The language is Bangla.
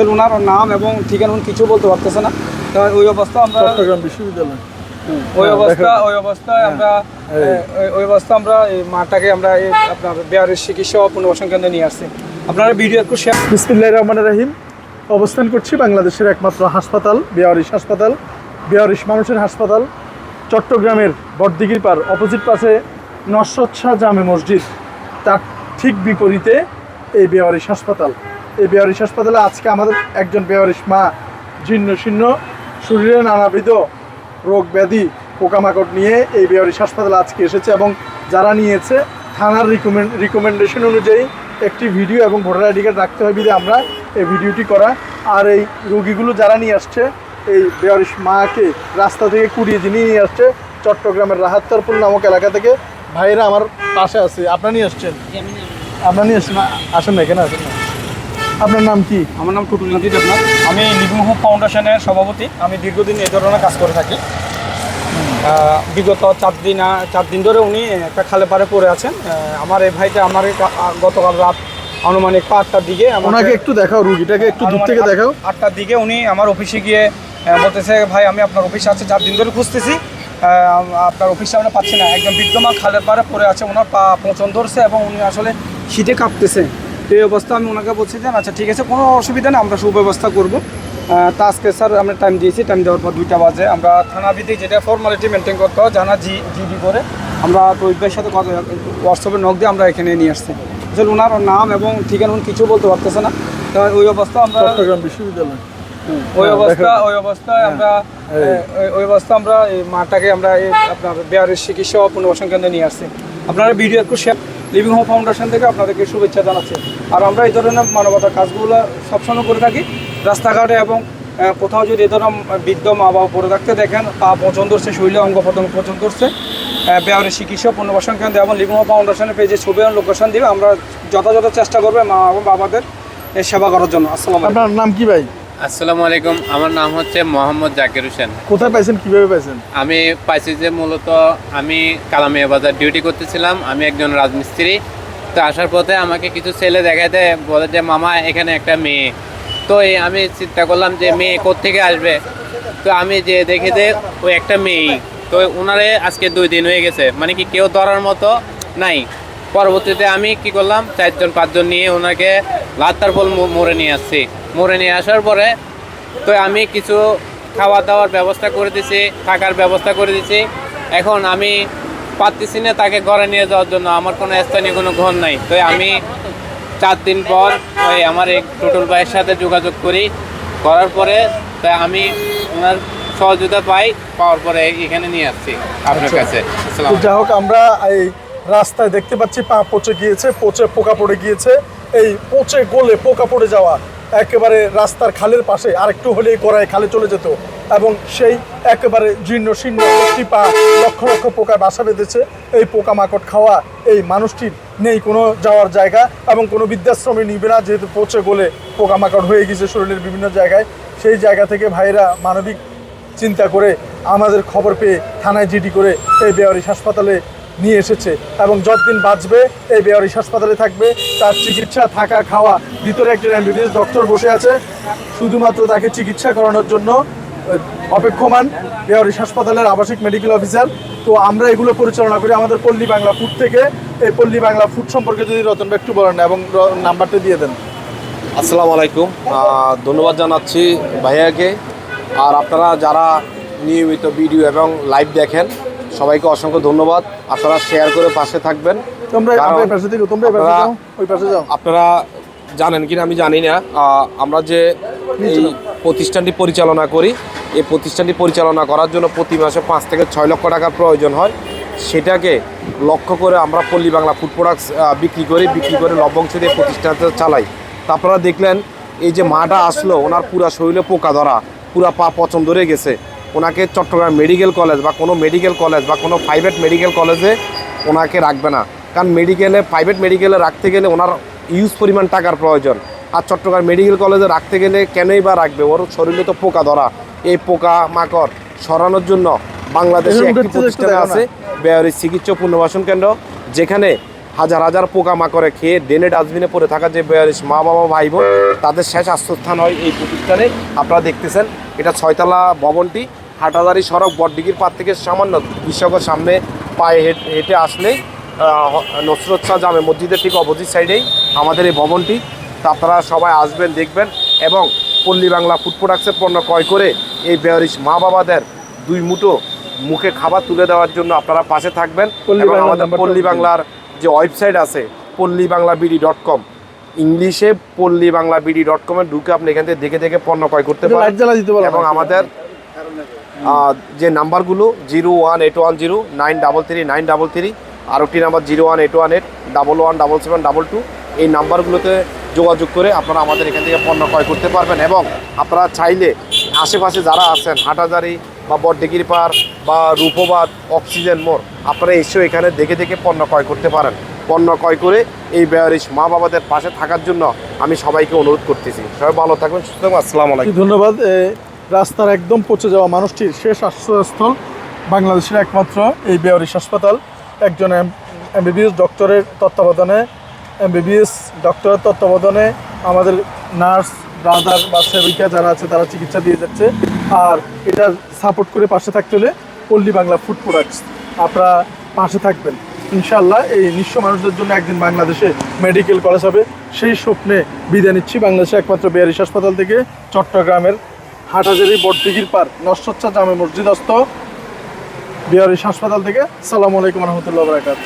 আসলে ওনার নাম এবং ঠিকানা উনি কিছু বলতে পারতেছে না। ওই অবস্থা আমরা চট্টগ্রাম বিশ্ববিদ্যালয়। ওই হ্যাঁ, অবস্থা ওই অবস্থায় আমরা ওই- ওই অবস্থা আমরা এই মাটাকে আমরা এই আপনার বিহারের চিকিৎসা পুনর্বাসন কেন্দ্রে নিয়ে আসছি। আপনারা ভিডিও একটু শেয়ার বিসমিল্লাহ রহমান রাহিম। অবস্থান করছি বাংলাদেশের একমাত্র হাসপাতাল বিহারিশ হাসপাতাল বিহারিশ মানুষের হাসপাতাল চট্টগ্রামের বটদিঘির পার অপোজিট পাশে নসরত শাহ জামে মসজিদ। তার ঠিক বিপরীতে এই বেয়ারিশ হাসপাতাল। এই বেয়ারিশ হাসপাতালে আজকে আমাদের একজন বেয়ারিশ মা জীর্ণ শীর্ণ শরীরে নানাবিধ রোগ ব্যাধি পোকামাকড় নিয়ে এই বেয়ারিশ হাসপাতালে আজকে এসেছে এবং যারা নিয়েছে থানার রিকমেন্ড রিকমেন্ডেশন অনুযায়ী একটি ভিডিও এবং ভোটার আইডি কার্ড রাখতে হবে বিধে আমরা এই ভিডিওটি করা। আর এই রোগীগুলো যারা নিয়ে আসছে এই বেয়ারিশ মাকে রাস্তা থেকে কুড়িয়ে যিনি নিয়ে আসছে চট্টগ্রামের রাহাত্তারপুর নামক এলাকা থেকে। ভাইরা আমার পাশে আছে। আপনার নিয়ে আসছেন? আপনার নিয়ে আসছেন? আসেন না এখানে আসেন না। আপনার নাম কি? আমার নাম টুটুল নাজিদ আপনার। আমি লিভিং হোপ ফাউন্ডেশনের সভাপতি। আমি দীর্ঘদিন এই ধরনের কাজ করে থাকি। বিগত চার দিন চার দিন ধরে উনি একটা খালে পাড়ে পড়ে আছেন। আমার এই ভাইটা আমার গতকাল রাত আনুমানিক পাঁচটার দিকে আমাকে- ওনাকে একটু দেখাও রুগীটাকে একটু দূর থেকে দেখাও। আটটার দিকে উনি আমার অফিসে গিয়ে বলতেছে ভাই আমি আপনার অফিসে আছে চার দিন ধরে খুঁজতেছি। আপনার অফিসে আমরা পাচ্ছি না। একজন বিদ্যমান খালের পাড়ে পড়ে আছে ওনার পা পচন ধরছে এবং উনি আসলে শীতে কাঁপতেছে। এই অবস্থা আমি ওনাকে বলছি যে আচ্ছা ঠিক আছে কোনো অসুবিধা নেই আমরা সুব্যবস্থা করব। তা আজকে স্যার আমরা টাইম দিয়েছি টাইম দেওয়ার পর দুইটা বাজে। আমরা থানা ভিত্তিক যেটা ফর্মালিটি মেনটেন করতে হয় জানা জি জিডি করে আমরা রোহিত সাথে কথা হোয়াটসঅ্যাপে নক দিয়ে আমরা এখানে নিয়ে আসছি। আসলে ওনার নাম এবং ঠিকানা উনি কিছু বলতে পারতেছে না। ওই অবস্থা আমরা চট্টগ্রাম বিশ্ববিদ্যালয়। ওই হ্যাঁ, অবস্থা ওই অবস্থায় আমরা। ওই- ওই অবস্থা আমরা এই মাটাকে আমরা এই আপনার বিহারের চিকিৎসা পুনর্বাসন কেন্দ্রে নিয়ে আসছি। আপনারা ভিডিও একটু শেয়ার লিভিং হোম ফাউন্ডেশন থেকে আপনাদেরকে শুভেচ্ছা জানাচ্ছি। আর আমরা এই ধরনের মানবতার কাজগুলো সবসময় করে থাকি। রাস্তাঘাটে এবং কোথাও যদি এই ধরনের বৃদ্ধ মা বাবা পড়ে থাকতে দেখেন পা পচন ধরছে শরীরে অঙ্গ প্রত্যঙ্গ পচন ধরছে। বিহারের চিকিৎসা পুনর্বাসন কেন্দ্র এবং লিভিং হোম ফাউন্ডেশনের পেজে ছবি এবং লোকেশন দিবে। আমরা যথাযথ চেষ্টা করব মা এবং বাবাদের সেবা করার জন্য। আসসালাম আপনার নাম কি ভাই? আসসালামু আলাইকুম আমার নাম হচ্ছে মোহাম্মদ জাকির হোসেন। কোথায় পাইছেন কীভাবে পাইছেন? আমি পাইছি যে মূলত আমি কালামিয়া বাজার ডিউটি করতেছিলাম আমি একজন রাজমিস্ত্রি। তো আসার পথে আমাকে কিছু ছেলে দেখাইতে বলে যে মামা এখানে একটা মেয়ে। তো এই আমি চিন্তা করলাম যে মেয়ে কোত্থেকে আসবে? তো আমি যে দেখি যে ওই একটা মেয়েই। তো ওনারে আজকে দুই দিন হয়ে গেছে। মানে কি কেউ ধরার মতো নাই। পরবর্তীতে আমি কি করলাম চারজন পাঁচজন নিয়ে ওনাকে লাত্তার ফল মোড়ে নিয়ে আসছি। মোড়ে নিয়ে আসার পরে তো আমি কিছু খাওয়া দাওয়ার ব্যবস্থা করে দিছি থাকার ব্যবস্থা করে দিছি। এখন আমি পারতেছি না তাকে ঘরে নিয়ে যাওয়ার জন্য। আমার কোনো স্থানীয় কোনো ঘর নাই। তো আমি চার দিন পর ওই আমার এক টোটল ভাইয়ের সাথে যোগাযোগ করি। করার পরে তাই আমি ওনার সহযোগিতা পাই পাওয়ার পরে এখানে নিয়ে আসছি আপনার আচ্ছা। কাছে। যাই হোক আমরা এই রাস্তায় দেখতে পাচ্ছি পা পচে গিয়েছে পচে পোকা পড়ে গিয়েছে। এই পচে গলে পোকা পড়ে যাওয়া, একেবারে রাস্তার খালের পাশে, আরেকটু হলেই করায় খালে চলে যেত। এবং সেই একেবারে জীর্ণ শীর্ণ একটি পা লক্ষ লক্ষ পোকায় বাসা বেঁধেছে। এই পোকামাকড় খাওয়া এই মানুষটির নেই কোনো যাওয়ার জায়গা এবং কোনো বৃদ্ধাশ্রমে নিবে না, যেহেতু পচে গলে পোকামাকড় হয়ে গেছে শরীরের বিভিন্ন জায়গায়। সেই জায়গা থেকে ভাইরা মানবিক চিন্তা করে আমাদের খবর পেয়ে থানায় জিডি করে এই বেয়ারিশ হাসপাতালে নিয়ে এসেছে এবং যতদিন বাঁচবে এই বেয়ারিশ হাসপাতালে থাকবে, তার চিকিৎসা, থাকা, খাওয়া, ভিতরে একজন এমবিবিএস ডক্টর বসে আছে, শুধুমাত্র তাকে চিকিৎসা করানোর জন্য অপেক্ষমান বেয়ারিশ হাসপাতালের আবাসিক মেডিকেল অফিসার। তো আমরা এগুলো পরিচালনা করি আমাদের পল্লী বাংলা ফুড থেকে। এই পল্লী বাংলা ফুড সম্পর্কে যদি রতন একটু বলেন এবং নাম্বারটা দিয়ে দেন। আসসালামু আলাইকুম। ধন্যবাদ জানাচ্ছি ভাইয়াকে। আর আপনারা যারা নিয়মিত ভিডিও এবং লাইভ দেখেন সবাইকে অসংখ্য ধন্যবাদ। আপনারা শেয়ার করে পাশে থাকবেন। আপনারা- জানেন কিনা আমি জানি না। আমরা যে এই প্রতিষ্ঠানটি পরিচালনা করি এই প্রতিষ্ঠানটি পরিচালনা করার জন্য প্রতি মাসে পাঁচ থেকে ছয় লক্ষ টাকার প্রয়োজন হয়। সেটাকে লক্ষ্য করে আমরা পল্লী বাংলা ফুড প্রোডাক্টস বিক্রি করি বিক্রি করে লভ্যাংশ দিয়ে প্রতিষ্ঠানটা চালাই। তা আপনারা দেখলেন এই যে মাটা আসলো ওনার পুরা শরীরে পোকা ধরা পুরা পা পচন ধরে গেছে। ওনাকে চট্টগ্রাম মেডিকেল কলেজ বা কোনো মেডিকেল কলেজ বা কোনো প্রাইভেট মেডিকেল কলেজে ওনাকে রাখবে না। কারণ মেডিকেলে প্রাইভেট মেডিকেলে রাখতে গেলে ওনার ইউজ পরিমাণ টাকার প্রয়োজন। আর চট্টগ্রাম মেডিকেল কলেজে রাখতে গেলে কেনই বা রাখবে? ওর শরীরে তো পোকা ধরা। এই পোকা মাকড় সরানোর জন্য বাংলাদেশে একটি প্রতিষ্ঠান আছে বেয়ারি চিকিৎসা পুনর্বাসন কেন্দ্র যেখানে হাজার হাজার পোকামাকড়ে খেয়ে ডেনে ডাস্টবিনে পড়ে থাকা যে বয়স মা বাবা ভাই বোন তাদের শেষ আশ্রস্থান হয় এই প্রতিষ্ঠানে। আপনারা দেখতেছেন এটা ছয়তলা ভবনটি। হাটাদারি সড়ক বটডিগির পার থেকে সামান্য কৃষকের সামনে পায়ে হেঁটে হেঁটে আসলেই নসরত শাহ জামে মসজিদের ঠিক অপোজিট সাইডেই আমাদের এই ভবনটি। তা আপনারা সবাই আসবেন দেখবেন এবং পল্লী বাংলা ফুড প্রোডাক্টসের পণ্য ক্রয় করে এই বেয়ারিশ মা বাবাদের দুই মুঠো মুখে খাবার তুলে দেওয়ার জন্য আপনারা পাশে থাকবেন। এবং আমাদের পল্লী বাংলার যে ওয়েবসাইট আছে পল্লী বাংলা বিডি ডট কম। ইংলিশে পল্লী বাংলা বিডি ডট কমে ঢুকে আপনি এখান থেকে দেখে দেখে পণ্য ক্রয় করতে পারেন। এবং আমাদের যে নাম্বারগুলো zero one eight one zero nine double three nine double three আর একটি number zero one eight one eight double one double seven double two এই নাম্বারগুলোতে যোগাযোগ করে আপনারা আমাদের এখান থেকে পণ্য ক্রয় করতে পারবেন এবং আপনারা চাইলে আশেপাশে যারা আছেন, হাটাজারি বা বডডিগির পার বা রূপবাদ, অক্সিজেন মোড়, আপনারা এসেও এখানে দেখে দেখে পণ্য ক্রয় করতে পারেন। পণ্য ক্রয় করে এই বেয়ারিশ মা বাবাদের পাশে থাকার জন্য আমি সবাইকে অনুরোধ করতেছি। সবাই ভালো থাকবেন, সুস্থ আসসালামু আলাইকুম। ধন্যবাদ। রাস্তার একদম পচে যাওয়া মানুষটির শেষ আশ্রয়স্থল বাংলাদেশের একমাত্র এই বেয়ারিশ হাসপাতাল। একজন এমবিবিএস ডক্টরের তত্ত্বাবধানে, এমবিবিএস ডক্টরের তত্ত্বাবধানে আমাদের নার্স, ব্রাদার বা সেবিকা যারা আছে তারা চিকিৎসা দিয়ে যাচ্ছে। আর এটার সাপোর্ট করে পাশে থাকতে হলে পল্লী বাংলা ফুড প্রোডাক্টস আপনারা পাশে থাকবেন। ইনশাল্লাহ এই নিঃস্ব মানুষদের জন্য একদিন বাংলাদেশে মেডিকেল কলেজ হবে। সেই স্বপ্নে বিদায় নিচ্ছি বাংলাদেশে একমাত্র বেয়ারিশ হাসপাতাল থেকে, চট্টগ্রামের হাটহাজারি বটদিঘির পার নশ্বচ্ছা জামে মসজিদস্থ বিহারিস হাসপাতাল থেকে। সালাম আলাইকুম রহমতুল্লাহ বরাকাত